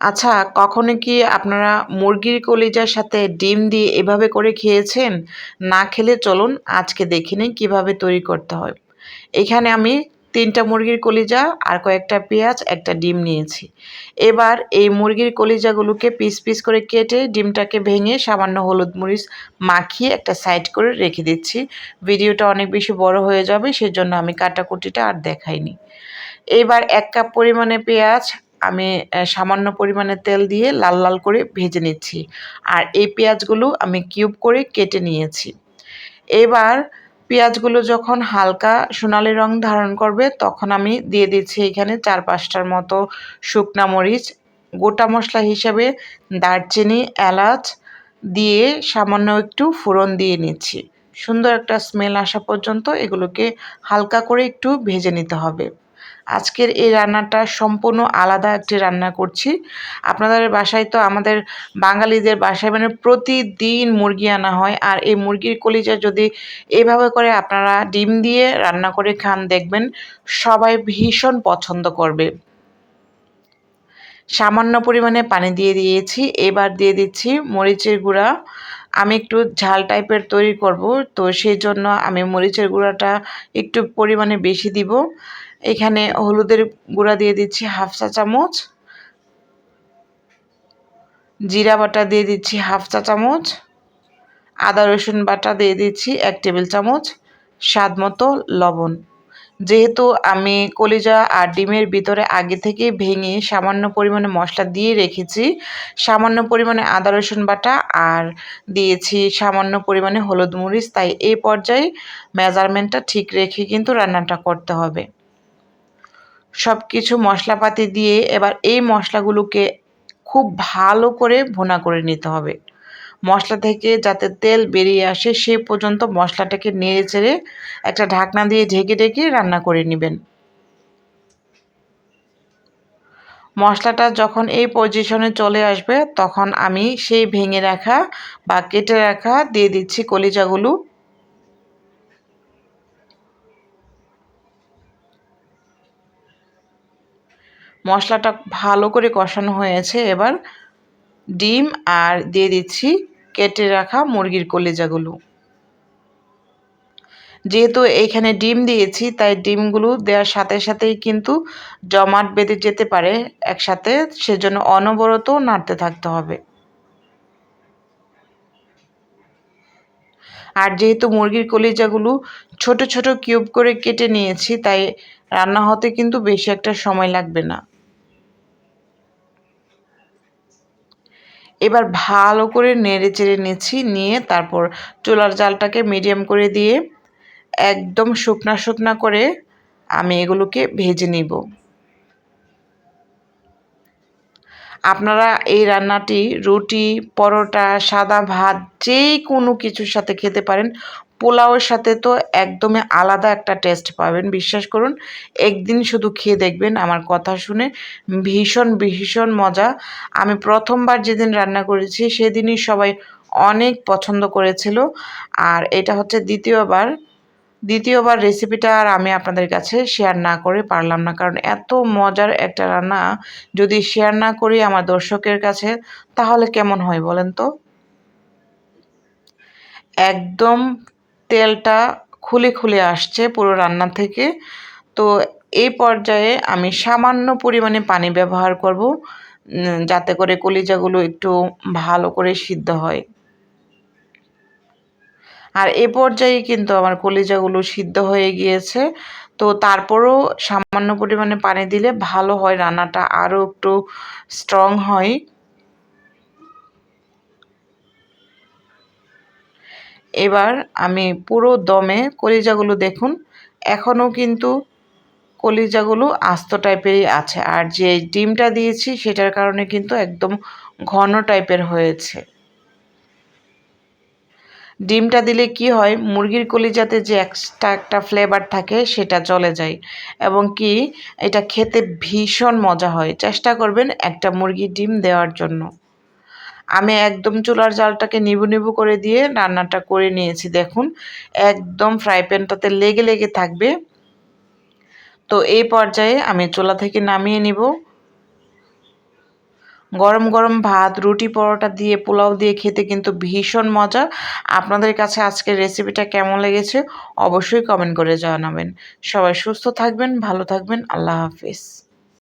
আচ্ছা কখনো কি আপনারা মুরগির কলিজার সাথে ডিম দিয়ে এভাবে করে খেয়েছেন? না খেলে চলুন, আজকে দেখে নিন কীভাবে তৈরি করতে হয়। এখানে আমি তিনটা মুরগির কলিজা আর কয়েকটা পেঁয়াজ, একটা ডিম নিয়েছি। এবার এই মুরগির কলিজাগুলোকে পিস পিস করে কেটে ডিমটাকে ভেঙে সামান্য হলুদ মরিচ মাখিয়ে একটা সাইড করে রেখে দিচ্ছি। ভিডিওটা অনেক বেশি বড় হয়ে যাবে, সেজন্য আমি কাটাকুটিটা আর দেখাইনি। এবার এক কাপ পরিমাণে পেঁয়াজ আমি সামান্য পরিমাণে তেল দিয়ে লাল লাল করে ভেজে নিচ্ছি। আর এই পেঁয়াজগুলো আমি কিউব করে কেটে নিয়েছি। এবার পেঁয়াজগুলো যখন হালকা সোনালি রং ধারণ করবে, তখন আমি দিয়ে দিচ্ছি এখানে চার পাঁচটার মতো শুকনা মরিচ। গোটা মশলা হিসাবে দারচিনি, এলাচ দিয়ে সামান্য একটু ফোড়ন দিয়ে নিচ্ছি। সুন্দর একটা স্মেল আসা পর্যন্ত এগুলোকে হালকা করে একটু ভেজে নিতে হবে। আজকের এই রান্নাটা সম্পূর্ণ আলাদা একটি রান্না করছি। আপনাদের বাসায় তো আমাদের বাঙালিদের বাসায় মানে প্রতিদিন মুরগি আনা হয়। আর এই মুরগির কলিজা যদি এভাবে করে আপনারা ডিম দিয়ে রান্না করে খান, দেখবেন সবাই ভীষণ পছন্দ করবে। সামান্য পরিমাণে পানি দিয়ে দিয়েছি। এবার দিয়ে দিচ্ছি মরিচের গুঁড়া। আমি একটু ঝাল টাইপের তৈরি করব, তো সেই জন্য আমি মরিচের গুঁড়াটা একটু পরিমাণে বেশি দিব। এখানে হলুদের গুঁড়া দিয়ে দিচ্ছি হাফ চা চামচ। জিরা বাটা দিয়ে দিচ্ছি হাফ চা চামচ। আদা, রসুন বাটা দিয়ে দিচ্ছি এক টেবিল চামচ। স্বাদ মতো লবণ। যেহেতু আমি কলিজা আর ডিমের ভিতরে আগে থেকে ভেঙে সামান্য পরিমাণে মশলা দিয়ে রেখেছি, সামান্য পরিমাণে আদা, রসুন বাটা আর দিয়েছি সামান্য পরিমাণে হলুদ মরিচ, তাই এই পর্যায়ে মেজারমেন্টটা ঠিক রেখে কিন্তু রান্নাটা করতে হবে। সব কিছু মশলাপাতি দিয়ে এবার এই মশলাগুলোকে খুব ভালো করে ভুনা করে নিতে হবে। মশলা থেকে যাতে তেল বেরিয়ে আসে সে পর্যন্ত মশলাটাকে নেড়ে চেড়ে একটা ঢাকনা দিয়ে ঢেকে ঢেকে রান্না করে নেবেন। মশলাটা যখন এই পজিশনে চলে আসবে তখন আমি সেই ভেঙে রাখা বা কেটে রাখা দিয়ে দিচ্ছি কলিজাগুলো। মশলাটা ভালো করে কষানো হয়েছে। এবার ডিম আর দিয়ে দিচ্ছি কেটে রাখা মুরগির কলিজাগুলো। যেহেতু এইখানে ডিম দিয়েছি, তাই ডিমগুলো দেওয়ার সাথে সাথেই কিন্তু জমাট বেঁধে যেতে পারে একসাথে, সেজন্য অনবরত নাড়তে থাকতে হবে। আর যেহেতু মুরগির কলিজাগুলো ছোট ছোট কিউব করে কেটে নিয়েছি, তাই রান্না হতে কিন্তু বেশি একটা সময় লাগবে না। এবার ভালো করে নেড়ে চেড়ে নিচ্ছি, নিয়ে তারপর চুলার জালটাকে মিডিয়াম করে দিয়ে একদম শুকনা শুকনা করে আমি এগুলোকে ভেজে নিব। আপনারা এই রান্নাটি রুটি, পরোটা, সাদা ভাত যে কোনো কিছুর সাথে খেতে পারেন। পোলাওয়ের সাথে তো একদমই আলাদা একটা টেস্ট পাবেন। বিশ্বাস করুন, একদিন শুধু খেয়ে দেখবেন, আমার কথা শুনে ভীষণ ভীষণ মজা। আমি প্রথমবার যেদিন রান্না করেছি, সেদিনই সবাই অনেক পছন্দ করেছিল। আর এটা হচ্ছে দ্বিতীয়বার দ্বিতীয়বার রেসিপিটা আর আমি আপনাদের কাছে শেয়ার না করে পারলাম না। কারণ এত মজার একটা রান্না, যদি শেয়ার না করি আমার দর্শকের কাছে, তাহলে কেমন হয় বলেন তো? একদম তেলটা খুলে খুলে আসছে পুরো রান্না থেকে। তো এই পর্যায়ে আমি সামান্য পরিমাণে পানি ব্যবহার করব যাতে করে কলিজাগুলো একটু ভালো করে সিদ্ধ হয়। আর এ পর্যায়ে কিন্তু আমার কলিজাগুলো সিদ্ধ হয়ে গিয়েছে। তো তারপরও সামান্য পরিমাণে পানি দিলে ভালো হয়, রান্নাটা আরও একটু স্ট্রং হয়। এবার আমি পুরো দমে কলিজাগুলো দেখুন। এখনও কিন্তু কলিজাগুলো আস্ত টাইপেরই আছে। আর যে ডিমটা দিয়েছি সেটার কারণে কিন্তু একদম ঘন টাইপের হয়েছে। ডিমটা দিলে কি হয়, মুরগির কলিজাতে যে এক্সট্রা একটা ফ্লেভার থাকে সেটা চলে যায়। এবং কি, এটা খেতে ভীষণ মজা হয়। চেষ্টা করবেন একটা মুরগির ডিম দেওয়ার জন্য। আমি একদম চুলার জালটাকে নিবু নিবু করে দিয়ে রান্নাটা করে নিয়েছি, দেখুন। একদম ফ্রাই প্যানটাতে লেগে লেগে থাকবে। তো এই পর্যায়ে আমি চুলা থেকে নামিয়ে নিব। গরম গরম ভাত, রুটি, পরোটা দিয়ে, পোলাও দিয়ে খেতে কিন্তু ভীষণ মজা। আপনাদের কাছে আজকের রেসিপিটা কেমন লেগেছে অবশ্যই কমেন্ট করে জানাবেন। সবাই সুস্থ থাকবেন, ভালো থাকবেন, আল্লাহ হাফিজ।